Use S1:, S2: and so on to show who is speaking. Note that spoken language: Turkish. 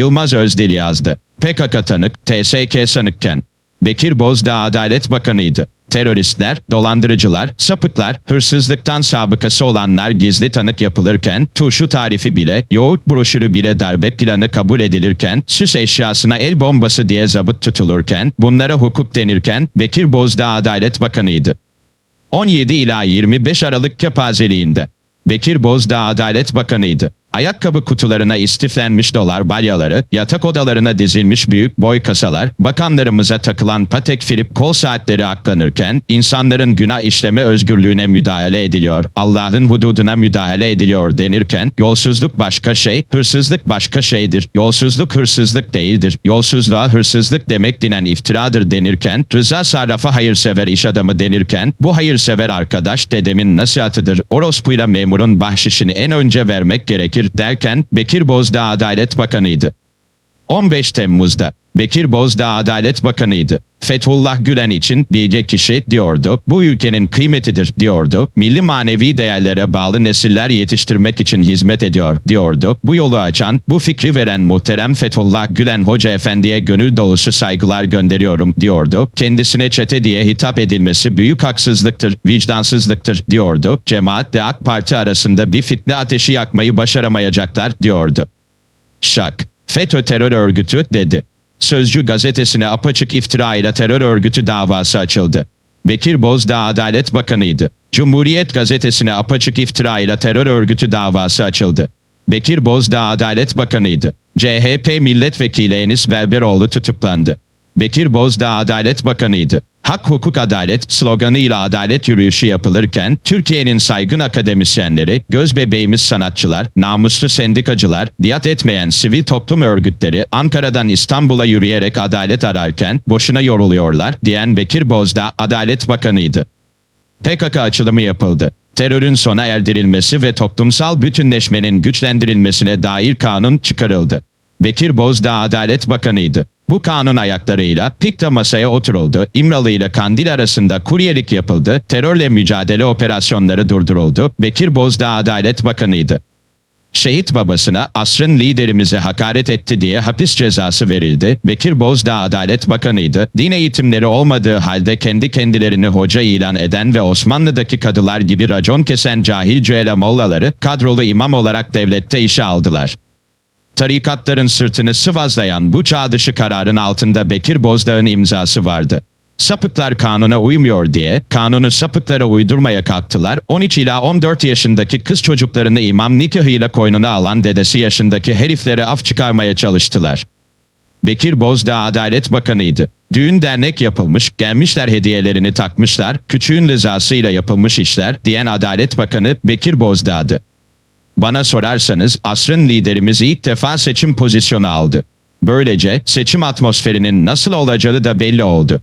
S1: Yılmaz Özdil yazdı. PKK tanık, TSK sanıkken. Bekir Bozdağ Adalet Bakanıydı. Teröristler, dolandırıcılar, sapıklar, hırsızlıktan sabıkası olanlar gizli tanık yapılırken, turşu tarifi bile, yoğurt broşürü bile darbe planı kabul edilirken, süs eşyasına el bombası diye zabıt tutulurken, bunlara hukuk denirken, Bekir Bozdağ Adalet Bakanıydı. 17 ila 25 Aralık kepazeliğinde. Bekir Bozdağ Adalet Bakanıydı. Ayakkabı kutularına istiflenmiş dolar balyaları, yatak odalarına dizilmiş büyük boy kasalar, bakanlarımıza takılan Patek Philippe kol saatleri aklanırken, insanların günah işleme özgürlüğüne müdahale ediliyor, Allah'ın hududuna müdahale ediliyor denirken, yolsuzluk başka şey, hırsızlık başka şeydir, yolsuzluk hırsızlık değildir, yolsuzluğa hırsızlık demek dinen iftiradır denirken, Rıza Sarraf'a hayırsever iş adamı denirken, bu hayırsever arkadaş dedemin nasihatıdır, orospuyla memurun bahşişini en önce vermek gerekir derken, Bekir Bozdağ Adalet Bakanıydı. 15 Temmuz'da Bekir Bozdağ Adalet Bakanıydı. Fethullah Gülen için bilge kişi diyordu. Bu ülkenin kıymetidir diyordu. Milli manevi değerlere bağlı nesiller yetiştirmek için hizmet ediyor diyordu. Bu yolu açan, bu fikri veren muhterem Fethullah Gülen Hoca Efendi'ye gönül dolusu saygılar gönderiyorum diyordu. Kendisine çete diye hitap edilmesi büyük haksızlıktır, vicdansızlıktır diyordu. Cemaatle AK Parti arasında bir fitne ateşi yakmayı başaramayacaklar diyordu. Şak. FETÖ terör örgütü dedi. Sözcü gazetesine apaçık iftira ile terör örgütü davası açıldı. Bekir Bozdağ Adalet Bakanıydı. Cumhuriyet gazetesine apaçık iftira ile terör örgütü davası açıldı. Bekir Bozdağ Adalet Bakanıydı. CHP milletvekili Enis Berberoğlu tutuklandı. Bekir Bozdağ Adalet Bakanıydı. Hak hukuk adalet sloganıyla adalet yürüyüşü yapılırken Türkiye'nin saygın akademisyenleri, göz bebeğimiz sanatçılar, namuslu sendikacılar, biat etmeyen sivil toplum örgütleri Ankara'dan İstanbul'a yürüyerek adalet ararken boşuna yoruluyorlar diyen Bekir Bozdağ Adalet Bakanıydı. PKK açılımı yapıldı. Terörün sona erdirilmesi ve toplumsal bütünleşmenin güçlendirilmesine dair kanun çıkarıldı. Bekir Bozdağ Adalet Bakanıydı. Bu kanun ayaklarıyla PİK'te masaya oturuldu. İmralı ile Kandil arasında kuryelik yapıldı. Terörle mücadele operasyonları durduruldu. Bekir Bozdağ Adalet Bakanıydı. Şehit babasına asrın liderimize hakaret etti diye hapis cezası verildi. Bekir Bozdağ Adalet Bakanıydı. Din eğitimleri olmadığı halde kendi kendilerini hoca ilan eden ve Osmanlı'daki kadılar gibi racon kesen cahil cüela mollaları kadrolu imam olarak devlette işe aldılar. Tarikatların sırtını sıvazlayan bu çağ dışı kararın altında Bekir Bozdağ'ın imzası vardı. Sapıklar kanuna uymuyor diye kanunu sapıklara uydurmaya kalktılar. 13 ila 14 yaşındaki kız çocuklarını imam nikahıyla koynuna alan dedesi yaşındaki heriflere af çıkarmaya çalıştılar. Bekir Bozdağ Adalet Bakanıydı. Düğün dernek yapılmış, gelmişler hediyelerini takmışlar, küçüğün rızasıyla yapılmış işler diyen Adalet Bakanı Bekir Bozdağ'dı. Bana sorarsanız asrın liderimiz ilk defa seçim pozisyonu aldı. Böylece seçim atmosferinin nasıl olacağı da belli oldu.